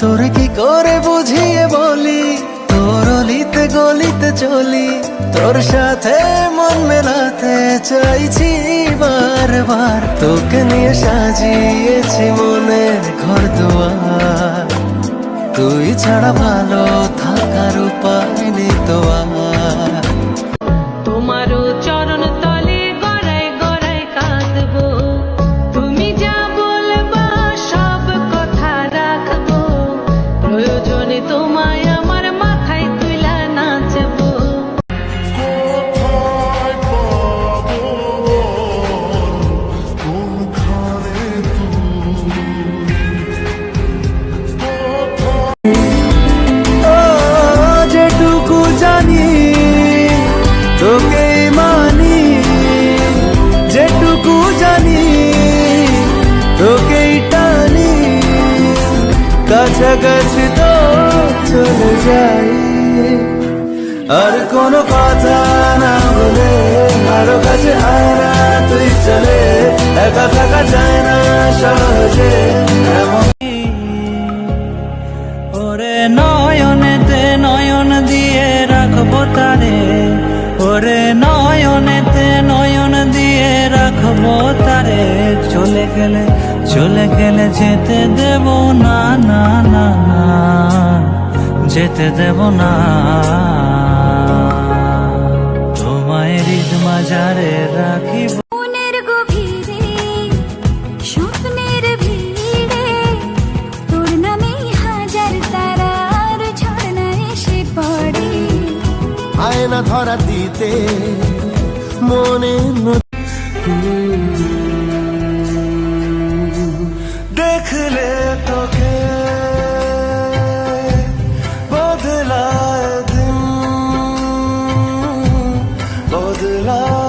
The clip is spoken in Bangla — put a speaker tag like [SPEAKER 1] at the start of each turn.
[SPEAKER 1] কি করে বুঝিয়ে বলি? তোর অলিতে গলিতে চলি। তোর সাথে মন মেলাতে চাইছি বারবার। তোকে নিয়ে সাজিয়েছি মনের ঘর দুয়ার। তুই ছাড়া ভালো কাছাকাছি তো চলে যাই। আর কোনো কথা না বলে আরও কাছে আয় তুই চলে। একা থাকা যায় না সহজে।
[SPEAKER 2] ওরে নয়নেতে নয়ন দিয়ে রাখব তারে। ওরে নয়নেতে চলে গেলে চলে গেলে যেতে দেব না না না না। যেতে দেব না। তোমায় হৃদ মাজারে রাখিব।
[SPEAKER 3] মনের গভীরে স্বপ্নের ভিড়ে
[SPEAKER 1] love.